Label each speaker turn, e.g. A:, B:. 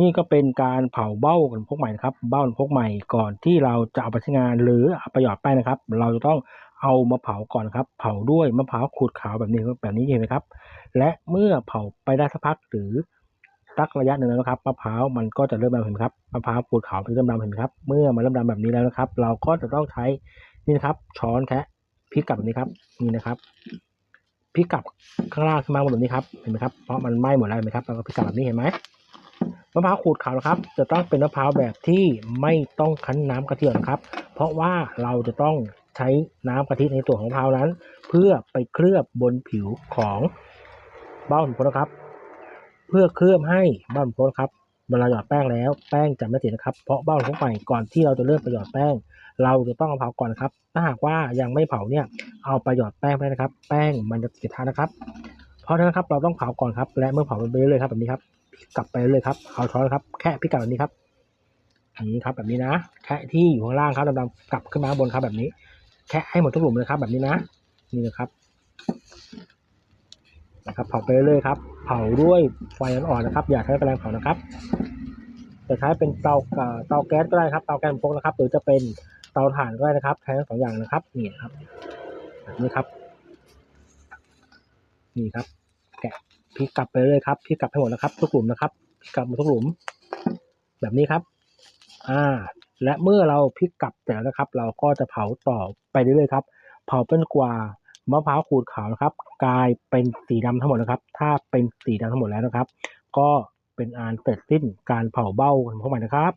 A: นี่ก็เป็นการเผาเบ้ากันพกใหม่นะครับ เบ้ากันพกใหม่ก่อนที่เราจะเอาไปใช้งานหรือเอาไปหยอดแป้งนะครับ เราจะต้องเอามาเผาก่อนครับ เผาด้วยมะพร้าวขูดขาวแบบนี้แบบนี้เห็นไหมครับ และเมื่อเผาไปได้สักพักหรือสักระยะหนึ่งแล้วนะครับมะพร้าวมันก็จะเริ่มดำเห็นไหมครับมะพร้าวขูดขาวมันเริ่มดำเห็นไหมครับ เมื่อมันเริ่มดำแบบนี้แล้วนะครับ เราก็จะต้องใช้นี่นะครับช้อนแคะพลิกกลับแบบนี้ครับนี่นะครับพลิกกลับข้างล่างขึ้นมาบนแบบนี้ครับเห็นไหมครับเพราะมันไหม้หมดแล้วเห็นไหมครับเราก็พลิกกลับแบบนี้เห็นไหม มะพร้าวขูดขาวนะครับ จะต้องเป็นมะพร้าวแบบที่ไม่ต้องคั้นน้ำกะทินะครับ เพราะว่าเราจะต้องใช้น้ำกะทิในตัวของมะพร้าวนั้น เพื่อไปเคลือบบนผิวของเบ้าหุ่นพลนะครับ เพื่อเคลือบให้เบ้าหุ่นพลครับเวลาหยอดแป้งแล้วแป้งจะไม่ติดนะครับ เพราะเบ้าหุ่นพลใหม่ก่อนที่เราจะเริ่มไปหยอดแป้ง เราจะต้องเอาเผาก่อนครับ ถ้าหากว่ายังไม่เผาเนี่ยเอาไปหยอดแป้งไปนะครับ แป้งมันจะติดกระทะนะครับ เพราะฉะนั้นครับเราต้องเผาก่อนครับ และเมื่อเผาไปเรื่อยๆครับแบบนี้ครับ กลับไปเลยครับเอาช้อนครับ แค่พลิกกลับแบบนี้ครับอย่างนี้ครับแบบนี้นะ แค่ที่อยู่ข้างล่างครับดำๆกลับขึ้นมาบนครับแบบนี้ แค่ให้หมดทุกหลุมเลยครับ แบบนี้นะ นี่นะครับนะครับเผาไปเรื่อยๆครับ เผาด้วยไฟอ่อนๆนะครับ อย่าใช้แรงเผานะครับจะใช้เป็นเตาเตาแก๊สก็ได้ครับ เตาแก๊สพกนะครับ หรือจะเป็นเตาถ่านก็ได้นะครับ ใช้ทั้งสองอย่างนะครับ นี่นะครับนี้ครับ นี่ครับ พลิกกลับไปเลยครับพลิกกลับให้หมดนะครับ ทุกหลุมนะครับพลิกกลับมดทุกหลุม แบบนี้ครับ อ่า และเมื่อเราพลิกกลับเสร็จแล้วนะครับ เราก็จะเผาต่อไปเรื่อยๆครับ เผาเป็นกว่ามะพร้าวขูดขาวนะครับ กลายเป็นสีดำทั้งหมดนะครับ ถ้าเป็นสีดำทั้งหมดแล้วนะครับ ก็เป็นอันเสร็จสิ้นการเผาเบ้าของพวกมันนะครับ